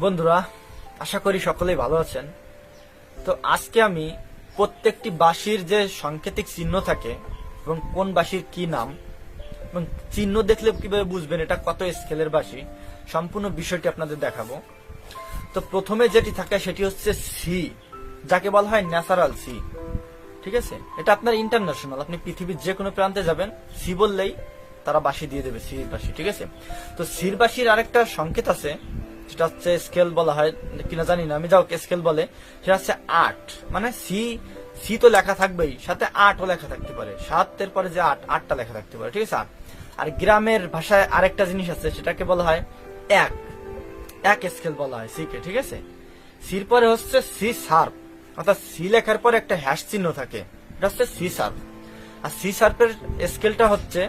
বন্ধুরা, আশা করি সকলেই ভালো আছেন। তো আজকে আমি প্রত্যেকটি বাঁশির যে সাংকেতিক চিহ্ন থাকে এবং কোন বাঁশির কি নাম, এবং চিহ্ন দেখলে কীভাবে বুঝবেন এটা কত স্কেলের বাঁশি, সম্পূর্ণ বিষয়টি আপনাদের দেখাবো। তো প্রথমে যেটি থাকে সেটি হচ্ছে সি, যাকে বলা হয় ন্যাচারাল সি। ঠিক আছে? এটা আপনার ইন্টারন্যাশনাল, আপনি পৃথিবীর যে কোনো প্রান্তে যাবেন, সি বললেই তারা বাঁশি দিয়ে দেবে, সির বাঁশি, ঠিক আছে? তো সির বাঁশির আরেকটা সংকেত আছে যেটা হচ্ছে স্কেল বলা হয়, কিনা জানি না, আমি যাও স্কেল বলে, সেটা হচ্ছে আট। মানে সি সি তো লেখা থাকবেই, সাথে আটও লেখা থাকতে পারে। সাতের পরে যে আট, আটটা লেখা থাকতে পারে, ঠিক আছে? আট আর গ্রামের ভাষায় আরেকটা জিনিস আছে, সেটাকে বলা হয় এক। এক স্কেল বলা হয় সি কে, ঠিক আছে? সির পরে হচ্ছে সি সার্প অর্থাৎ সি লেখার পরে একটা হ্যাশ চিহ্ন থাকে। এটা হচ্ছে সি সার্প আর সি সার্পের স্কেলটা হচ্ছে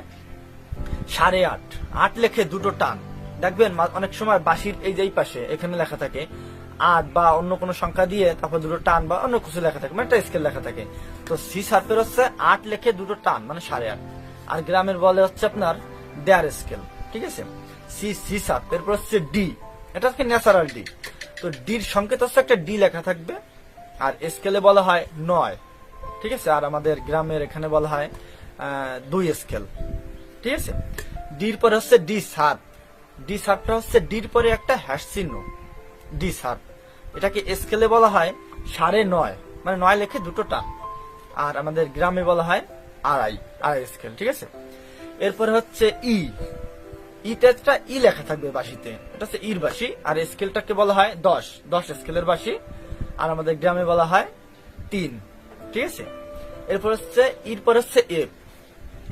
সাড়ে আট। আট লেখে দুটো টান। দেখবেন অনেক সময় বাঁশির এই যে পাশে, এখানে লেখা থাকে আট বা অন্য কোনো সংখ্যা দিয়ে তারপর দুটো টান বা অন্য কিছু লেখা থাকে মানে একটা স্কেল লেখা থাকে। তো সি শার্পের হচ্ছে আট লেখে দুটো টান মানে সাড়ে আট। আর গ্রামের বলে হচ্ছে আপনার দেয়ার স্কেল ঠিক আছে? সি সি শার্প এরপর হচ্ছে ডি এটা হচ্ছে ন্যাচারাল ডি তো ডির সংকেত হচ্ছে একটা ডি লেখা থাকবে, আর স্কেলে বলা হয় নয়, ঠিক আছে? আর আমাদের গ্রামের এখানে বলা হয় দুই স্কেল ঠিক আছে? ডির পরে হচ্ছে ডি সাত ডি সাতটা হচ্ছে ডির পরে একটা হ্যাশ চিহ্ন। ডি সাত এটাকে স্কেলে বলা হয় সাড়ে নয়। মানে নয় লেখে দুটো টান আর আমাদের গ্রামে বলা হয় আড়াই আড়াই স্কেল, ঠিক আছে? এরপরে হচ্ছে ই। ইতে একটা ই লেখা থাকবে বাঁশিতে। এটা হচ্ছে ইর বাঁশি। আর স্কেলটাকে বলা হয় দশ। দশ স্কেলের বাঁশি। আর আমাদের গ্রামে বলা হয় তিন। ঠিক আছে? এরপর হচ্ছে, ইর পর হচ্ছে এফ।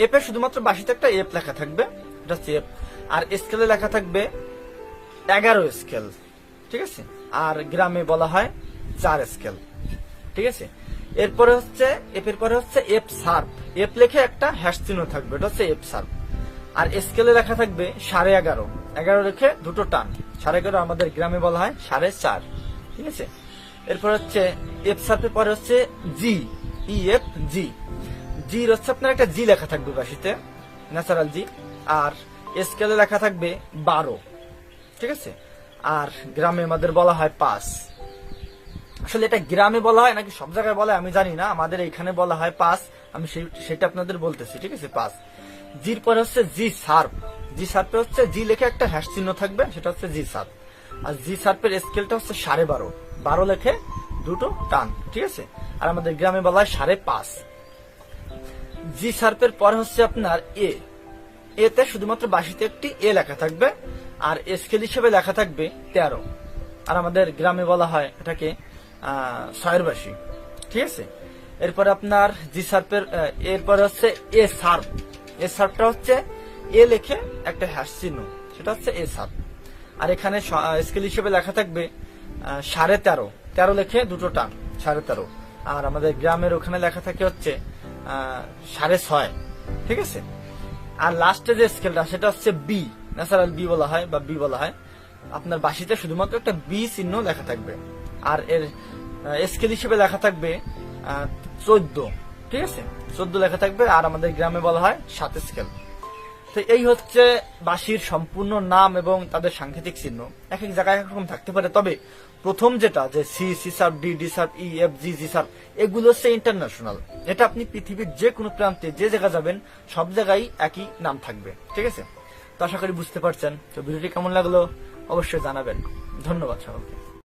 এফ এ শুধুমাত্র বাঁশিতে একটা এফ লেখা থাকবে। এটা হচ্ছে এফ। আর স্কেলে লেখা থাকবে এগারো স্কেল ঠিক আছে? আর গ্রামে বলা হয় চার স্কেল ঠিক আছে? এরপরে হচ্ছে এফ এর পরে হচ্ছে এফ সার্প এফ লেখে একটা হ্যাশ চিহ্ন থাকবে, এটা হচ্ছে এফ সার্প আর স্কেলে লেখা থাকবে সাড়ে এগারো এগারো রেখে দুটো টান, সাড়ে এগারো আমাদের গ্রামে বলা হয় সাড়ে চার, ঠিক আছে? এরপর হচ্ছে এফ সার্পের পরে হচ্ছে জি ই এফ জি জি হচ্ছে আপনার একটা জি লেখা থাকবে বাসিতে ন্যাচারাল জি আর স্কেলে লেখা থাকবে বারো। ঠিক আছে? আর গ্রামে আমাদের বলা হয় পাঁচ। আসলে এটা গ্রামে বলা হয় নাকি সব জায়গায় বলা আমি জানি না। আমাদের এখানে বলা হয় পাঁচ। আমি সেটা আপনাদের বলতেছি, ঠিক আছে? পাঁচ। জির পরে হচ্ছে জি সার্প। জি সার্পে হচ্ছে জি লেখে একটা হ্যাশ চিহ্ন থাকবে, সেটা হচ্ছে জি সার্প। আর জি সার্পের স্কেলটা হচ্ছে সাড়ে বারো। বারো লেখে দুটো টান, ঠিক আছে? আর আমাদের গ্রামে বলা হয় সাড়ে পাঁচ। জি সার্পের পরে হচ্ছে আপনার এ। এতে শুধুমাত্র বাসিতে একটি এ লেখা থাকবে, আর স্কেল হিসেবে লেখা থাকবে তেরো। আর আমাদের গ্রামে বলা হয় এটাকে ছয়ের বাসি ঠিক আছে? এরপরে আপনার জি সার্পের এরপরে হচ্ছে এ সার্প। এ সার্পটা হচ্ছে এ লেখে একটা হ্যাশ চিহ্ন। সেটা হচ্ছে এ সার্প। আর এখানে স্কেল হিসেবে লেখা থাকবে সাড়ে তেরো। তেরো লেখে দুটো টান, সাড়ে তেরো। আর আমাদের গ্রামের ওখানে লেখা থাকে হচ্ছে সাড়ে ছয়। ঠিক আছে? আর লাস্টে যে স্কেলটা সেটা হচ্ছে বি ন্যাচারাল বি বলা হয় বা বি বলা হয়, আপনার বাসিতে শুধুমাত্র একটা বি চিহ্ন লেখা থাকবে। আর এর স্কেল হিসেবে লেখা থাকবে চোদ্দ, ঠিক আছে? চোদ্দ লেখা থাকবে, আর আমাদের গ্রামে বলা হয় সাত স্কেল তো এই হচ্ছে বাঁশির সম্পূর্ণ নাম এবং তাদের সাংকেতিক চিহ্ন। এক এক জায়গায় একরকম থাকতে পারে, তবে প্রথম যেটা, যে C C sharp D D sharp E, F, G G sharp এগুলো হচ্ছে ইন্টারন্যাশনাল। এটা আপনি পৃথিবীর যে কোনো প্রান্তে, যে জায়গা যাবেন, সব জায়গায় একই নাম থাকবে, ঠিক আছে? তো আশা করি বুঝতে পারছেন। তো ভিডিওটি কেমন লাগল? অবশ্যই জানাবেন। ধন্যবাদ সকলকে